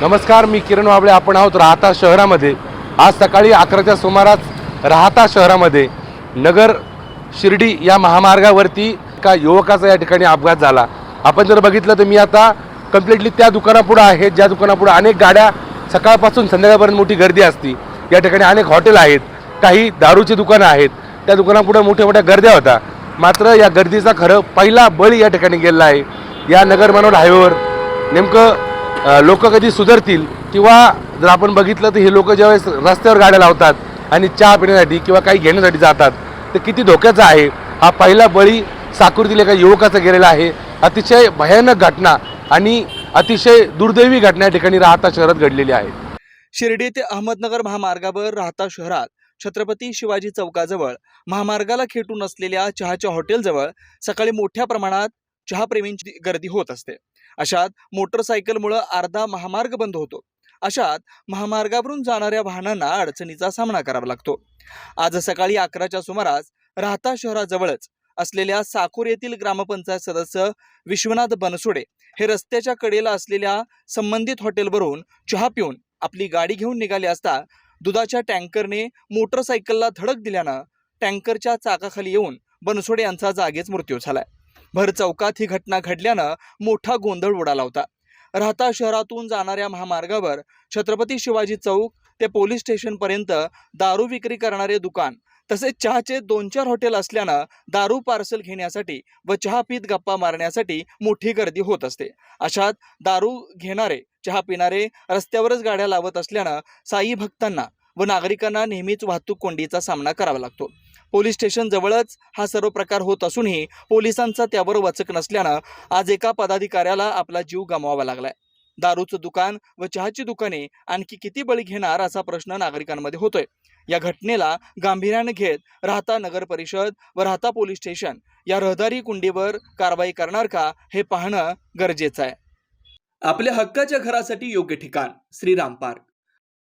नमस्कार मी किरण वाबळे. आपण आहोत राहता शहरामध्ये. आज सकाळी अकराच्या सुमारास राहता शहरामध्ये नगर शिर्डी या महामार्गावरती का युवकाचा या ठिकाणी अपघात झाला. आपण जर बघितलं तर मी आता कम्प्लिटली त्या दुकानापुढं आहे ज्या दुकानापुढं अनेक गाड्या सकाळपासून संध्याकाळपर्यंत मोठी गर्दी असती. या ठिकाणी अनेक हॉटेल आहेत काही दारूची दुकानं आहेत. त्या दुकानापुढं मोठ्या मोठ्या गर्द्या होत्या. मात्र या गर्दीचा खरं पहिला बळी या ठिकाणी गेलेला आहे. या नगर मनोर हायवेवर नेमकं लोक कधी सुधारतील किंवा जर आपण बघितलं तर हे लोक ज्यावेळेस रस्त्यावर गाड्या लावतात आणि चहा पिण्यासाठी किंवा काही घेण्यासाठी जातात तर किती धोक्याचा आहे. हा पहिला बळी साकृतीला एका युवकाचा गेलेला आहे. अतिशय भयानक घटना आणि अतिशय दुर्दैवी घटना या ठिकाणी राहता शहरात घडलेली आहे. शिर्डी ते अहमदनगर महामार्गावर राहता शहरात छत्रपती शिवाजी चौकाजवळ महामार्गाला खेटून असलेल्या चहाच्या हॉटेलजवळ सकाळी मोठ्या प्रमाणात चहाप्रेमींची गर्दी होत असते. अशात मोटरसायकलमुळं अर्धा महामार्ग बंद होतो. अशात महामार्गावरून जाणाऱ्या वाहनांना अडचणीचा सामना करावा लागतो. आज सकाळी अकराच्या सुमारास राहता शहराजवळच असलेल्या साकूर येथील ग्रामपंचायत सदस्य विश्वनाथ बनसोडे हे रस्त्याच्या कडेला असलेल्या संबंधित हॉटेलवरून चहा पिऊन आपली गाडी घेऊन निघाले असता दुधाच्या टँकरने मोटरसायकलला धडक दिल्यानं टँकरच्या चाकाखाली येऊन बनसोडे यांचा जागेच मृत्यू झालाय. भर चौकात ही घटना घडल्यानं मोठा गोंधळ उडाला होता. राहता शहरातून जाणाऱ्या महामार्गावर छत्रपती शिवाजी चौक ते पोलीस स्टेशनपर्यंत दारू विक्री करणारे दुकान तसेच चहाचे दोन चार हॉटेल असल्यानं दारू पार्सल घेण्यासाठी व चहा पीत गप्पा मारण्यासाठी मोठी गर्दी होत असते. अशात दारू घेणारे चहा पिणारे रस्त्यावरच गाड्या लावत असल्यानं साई भक्तांना व नागरिकांना नेहमीच वाहतूक कोंडीचा सामना करावा लागतो. पोलीस स्टेशन जवळच हा सर्व प्रकार होत असूनही पोलिसांचा त्यावर वचक नसल्यानं आज एका पदाधिकाऱ्याला आपला जीव गमवावा लागलाय. दारूचं दुकान व चहाची दुकाने आणखी किती बळी घेणार असा प्रश्न नागरिकांमध्ये होतोय. या घटनेला गांभीर्याने घेत राहता नगर परिषद व राहता पोलीस स्टेशन या रहदारी कुंडीवर कारवाई करणार का हे पाहणं गरजेचं आहे. आपल्या हक्काच्या घरासाठी योग्य ठिकाण श्रीराम पार्क.